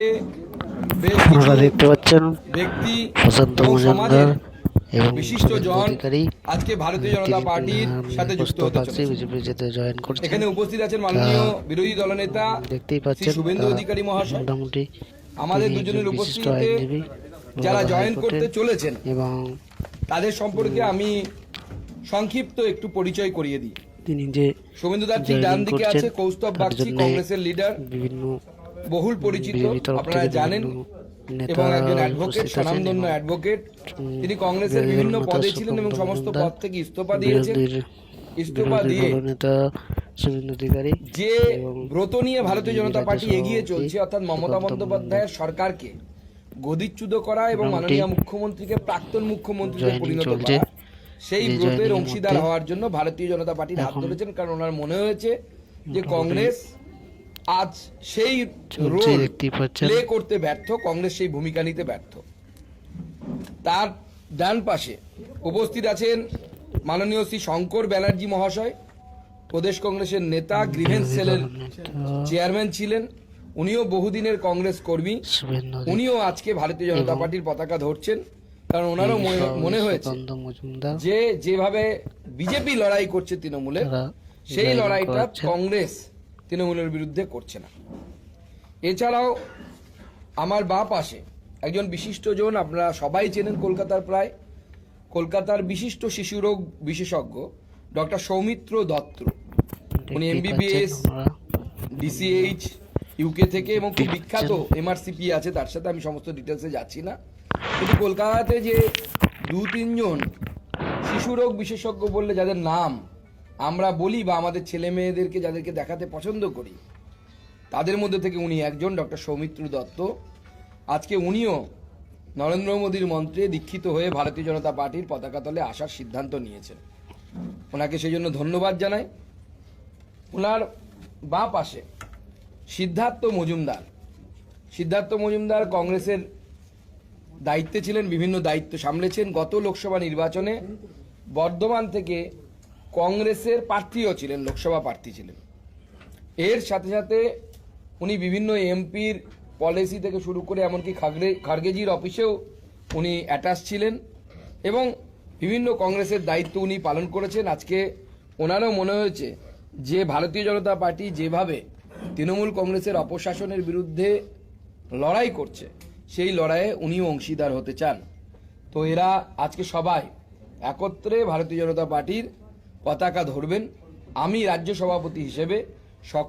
আপনারা দেখতে পাচ্ছেন ব্যক্তি প্রশান্ত মজুমদার এবং বিশিষ্ট জন আজকে ভারতীয় জনতা পার্টির সাথে যুক্ত হতে চলেছে বিজেপি যেতে জয়েন করছে। এখানে উপস্থিত আছেন মাননীয় বিরোধী দলনেতা দেখতেই পাচ্ছেন শুভেন্দু অধিকারী মহাশয়। মোটামুটি আমাদের দুজনের উপস্থিতিতে যারা জয়েন করতে চলেছেন এবং তাদের সম্পর্কে আমি সংক্ষিপ্ত একটু পরিচয় করিয়ে দিই। তিনি যে শুভেন্দু দার ঠিক ডান দিকে আছে কৌস্তব বাগচি কংগ্রেসের লিডার বিভিন্ন বহুল পরিচিত। আপনারা জানেন এবং একজন অ্যাডভোকেট স্বনামধন্য অ্যাডভোকেট। তিনি কংগ্রেসের বিভিন্ন পদে ছিলেন এবং সমস্ত পদ থেকে ইস্তফা দিয়েছেন। ইস্তফা দিয়ে অধিকারী যে ব্রত নিয়ে ভারতীয় জনতা পার্টি এগিয়ে চলছে অর্থাৎ মমতা বন্দ্যোপাধ্যায়ের সরকারকে গদিচ্যুত করা এবং মাননীয় মুখ্যমন্ত্রীকে প্রাক্তন মুখ্যমন্ত্রীতে পরিণত। করা সেই ব্রতের অংশীদার হওয়ার জন্য ভারতীয় জনতা পার্টির হাত ধরেছেন কারণ ওনার মনে হয়েছে যে কংগ্রেস আজ সেই রোল প্লে করতে ব্যর্থ কংগ্রেস সেই ভূমিকা নিতে ব্যর্থ। তার ডান পাশে উপস্থিত আছেন মাননীয় শ্রী শঙ্কর ব্যানার্জি মহাশয় প্রদেশ কংগ্রেসের নেতা গ্রিভেন্স সেলের চেয়ারম্যান ছিলেন উনিও বহুদিনের কংগ্রেস কর্মী। উনিও আজকে ভারতীয় জনতা পার্টির পতাকা ধরছেন কারণ ওনারও মনে- মনে হয়েছে যে যেভাবে বিজেপি লড়াই করছে তৃণমূলে সেই লড়াইটা কংগ্রেস তৃণমূলের বিরুদ্ধে করছে না। এছাড়াও আমার বা পাশে একজন বিশিষ্ট জন আপনারা সবাই চেনেন কলকাতার প্রায় কলকাতার বিশিষ্ট শিশুরোগ বিশেষজ্ঞ ডক্টর সৌমিত্র দত্ত। উনি MBBS ডিসিএইচ ইউকে থেকে এবং খুব বিখ্যাত এমআরসিপি আছে তার সাথে আমি সমস্ত ডিটেলসে যাচ্ছি না। কিন্তু কলকাতাতে যে দু তিনজন শিশুরোগ বিশেষজ্ঞ বললে যাদের নাম আমরা বলি বা আমাদের ছেলে মেয়েদেরকে যাদেরকে দেখাতে পছন্দ করি, তাদের মধ্যে থেকে উনি একজন ডক্টর সৌমিত্র দত্ত। আজকে উনিও নরেন্দ্র মোদীর মন্ত্রে দীক্ষিত হয়ে ভারতীয় জনতা পার্টির পতাকা তলে আসার সিদ্ধান্ত নিয়েছেন। ওনাকে সেই জন্য ধন্যবাদ জানাই। ওনার বাঁ পাশে সিদ্ধার্থ মজুমদার। সিদ্ধার্থ মজুমদার কংগ্রেসের দায়িত্বে ছিলেন, বিভিন্ন দায়িত্ব সামলেছেন। গত লোকসভা নির্বাচনে বর্ধমান থেকে কংগ্রেসের প্রার্থীও ছিলেন, লোকসভা প্রার্থী ছিলেন। এর সাথে সাথে উনি বিভিন্ন এমপির পলিসি থেকে শুরু করে এমনকি খাগড়ে, খারগেজির অফিসেও উনি অ্যাটাচ ছিলেন এবং বিভিন্ন কংগ্রেসের দায়িত্ব উনি পালন করেছেন। আজকে ওনারও মনে হয়েছে যে ভারতীয় জনতা পার্টি যেভাবে তৃণমূল কংগ্রেসের অপশাসনের বিরুদ্ধে লড়াই করছে, সেই লড়াইয়ে উনিও অংশীদার হতে চান। তো এরা আজকে সবাই একত্রে ভারতীয় জনতা পার্টির পতাকা ধরবেন। আমি রাজ্য সভাপতি হিসেবে সকল